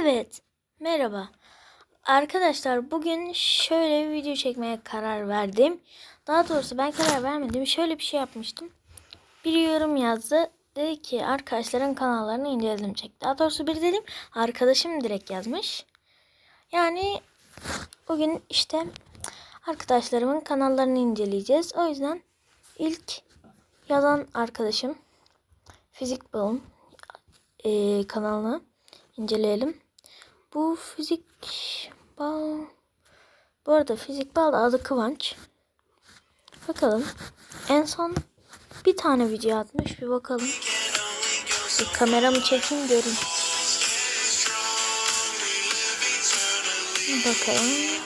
Evet, merhaba. Arkadaşlar bugün şöyle bir video çekmeye karar verdim. Daha doğrusu ben karar vermedim. Şöyle bir şey yapmıştım. Bir yorum yazdı. Dedi ki arkadaşların kanallarını inceledim çek. Daha doğrusu bir dedim arkadaşım direkt yazmış. Yani bugün işte arkadaşlarımın kanallarını inceleyeceğiz. O yüzden ilk yazan arkadaşım Fizik Balım eee, kanalını inceleyelim. Bu fizik bal bu arada fizik bal adı Kıvanç. Bakalım. En son bir tane video atmış. Bir bakalım. Bir kameramı çekeyim görün. Bakalım.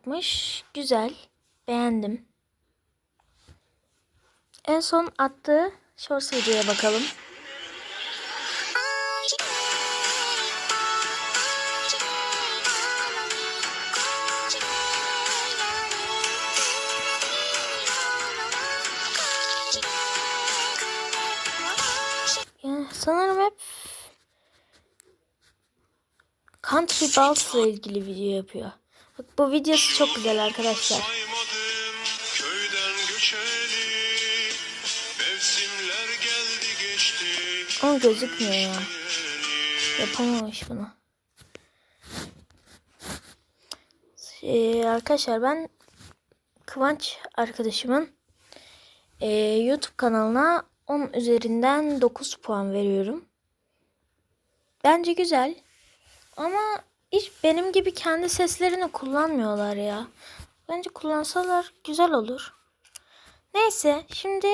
Yapmış. Güzel. Beğendim. En son attığı shorts videoya bakalım. Yani sanırım hep Country Balls'la ilgili video yapıyor. Bu videosu çok güzel arkadaşlar. Ama gözükmüyor ya. Yapamamış bunu. Ee, arkadaşlar ben Kıvanç arkadaşımın ee, YouTube kanalına 10 üzerinden 9 puan veriyorum. Bence güzel. Ama hiç benim gibi kendi seslerini kullanmıyorlar ya. Bence kullansalar güzel olur. Neyse şimdi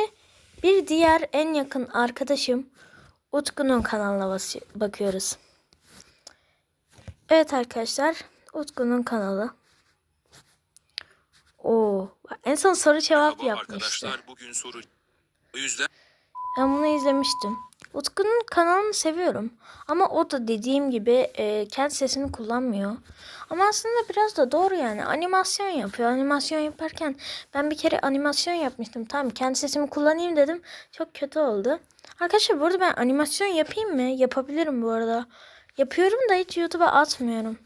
bir diğer en yakın arkadaşım Utku'nun kanalına bakıyoruz. Evet arkadaşlar Utku'nun kanalı. Oo, en son soru cevap yapmıştı. arkadaşlar bugün soru O yüzden Ben bunu izlemiştim. Utku'nun kanalını seviyorum. Ama o da dediğim gibi e, kendi sesini kullanmıyor. Ama aslında biraz da doğru yani. Animasyon yapıyor. Animasyon yaparken ben bir kere animasyon yapmıştım. Tamam kendi sesimi kullanayım dedim. Çok kötü oldu. Arkadaşlar burada ben animasyon yapayım mı? Yapabilirim bu arada. Yapıyorum da hiç YouTube'a atmıyorum.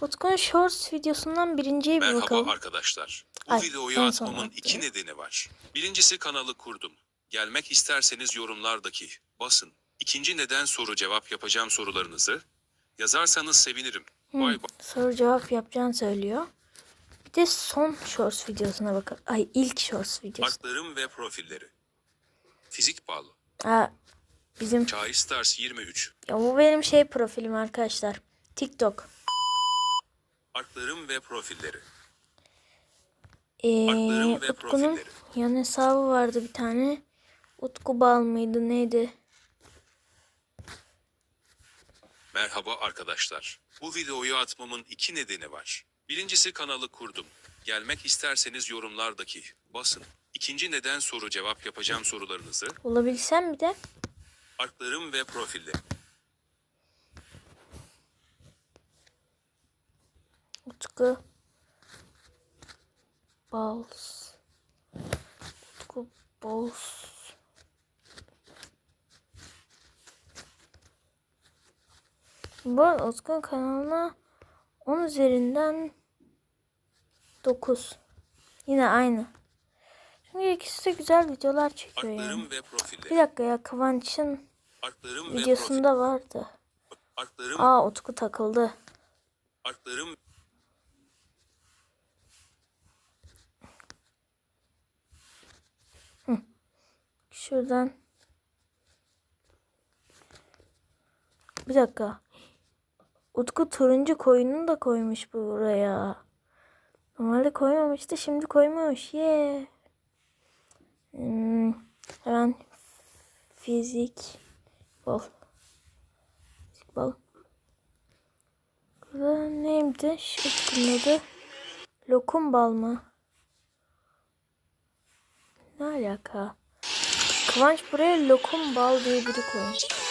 Utku'nun Shorts videosundan birinciye bir merhaba bakalım. arkadaşlar. Bu Ay, videoyu en son atmamın attı. iki nedeni var. Birincisi kanalı kurdum. Gelmek isterseniz yorumlardaki basın. İkinci neden soru cevap yapacağım sorularınızı. Yazarsanız sevinirim. Hı, Bay bay. soru cevap yapacağını söylüyor. Bir de son Shorts videosuna bakalım. Ay ilk Shorts videosu. Haklarım ve profilleri. Fizik bağlı. Ha, bizim Çağrı Stars 23. ya bu benim şey profilim arkadaşlar. TikTok. Haklarım ve profilleri. Ee, Haklarım ve Utku'nun profilleri. yan hesabı vardı bir tane. Utku Bal mıydı neydi? Merhaba arkadaşlar. Bu videoyu atmamın iki nedeni var. Birincisi kanalı kurdum. Gelmek isterseniz yorumlardaki basın. İkinci neden soru cevap yapacağım sorularınızı. Olabilsem bir de. Arklarım ve profilleri. Utku Bals. Utku Bals. Bu arada Utku'nun kanalına 10 üzerinden 9. Yine aynı. Çünkü ikisi de güzel videolar çekiyor yani. Arklarım ve Bir dakika ya Kıvanç'ın profil. videosunda vardı. Arklarım, Aa Utku takıldı. arklarım Şuradan. Bir dakika. Utku turuncu koyununu da koymuş buraya. Normalde koymamıştı şimdi koymamış. Yeah. Hmm, hemen fizik bol. Fizik bol. Burada neydi? Utku'nun adı. Lokum bal mı? Ne alaka? Kıvanç buraya lokum bal diye biri koymuş.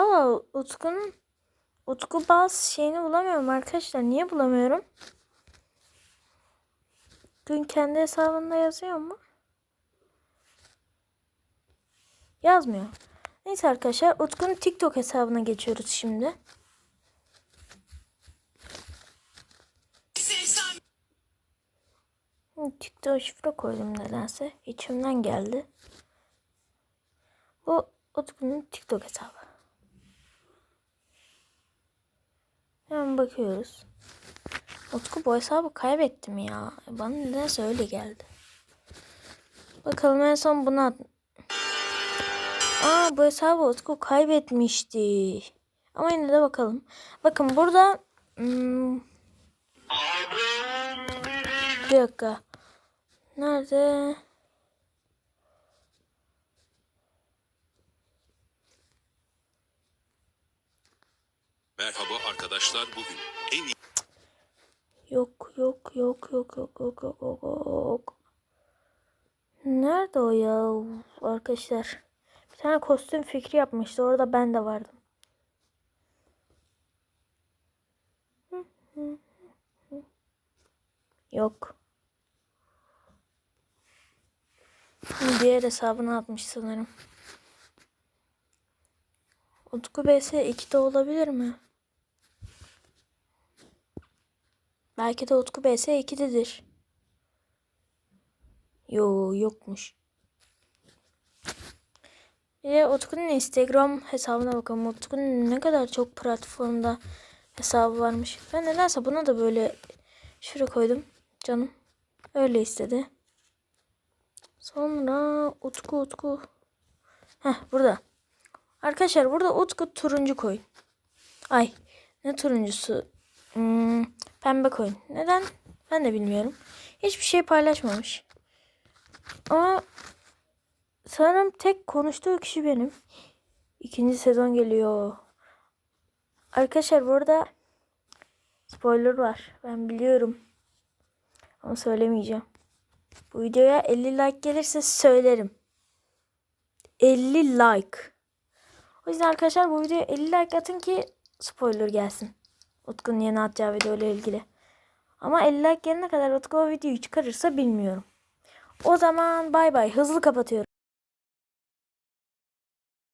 Aa Utku'nun Utku bazı şeyini bulamıyorum arkadaşlar. Niye bulamıyorum? Dün kendi hesabında yazıyor mu? Yazmıyor. Neyse arkadaşlar Utku'nun TikTok hesabına geçiyoruz şimdi. TikTok şifre koydum nedense. İçimden geldi. Bu Utku'nun TikTok hesabı. Hemen bakıyoruz. Utku bu hesabı kaybettim ya. Bana nedense öyle geldi. Bakalım en son bunu at. Aa bu hesabı Utku kaybetmişti. Ama yine de bakalım. Bakın burada hmm, bir dakika. Nerede? Merhaba arkadaşlar bugün en iyi Yok yok yok yok yok yok yok yok yok. Nerede o ya arkadaşlar? Bir tane kostüm fikri yapmıştı. Orada ben de vardım. Yok. Diğer hesabına atmış sanırım. Utku BS 2'de olabilir mi? Belki de Utku BS 2'dedir. Yo yokmuş. Bir de Utku'nun Instagram hesabına bakalım. Utku'nun ne kadar çok platformda hesabı varmış. Ben nedense buna da böyle şuraya koydum. Canım öyle istedi. Sonra Utku Utku. Heh burada. Arkadaşlar burada Utku turuncu koy. Ay ne turuncusu? Hmm, pembe koyun. Neden? Ben de bilmiyorum. Hiçbir şey paylaşmamış. Ama sanırım tek konuştuğu kişi benim. İkinci sezon geliyor. Arkadaşlar burada spoiler var. Ben biliyorum. Ama söylemeyeceğim. Bu videoya 50 like gelirse söylerim. 50 like. O yüzden arkadaşlar bu videoya 50 like atın ki spoiler gelsin. Utku'nun yeni atacağı video ile ilgili. Ama 50 like gelene kadar Utku o videoyu çıkarırsa bilmiyorum. O zaman bay bay. Hızlı kapatıyorum.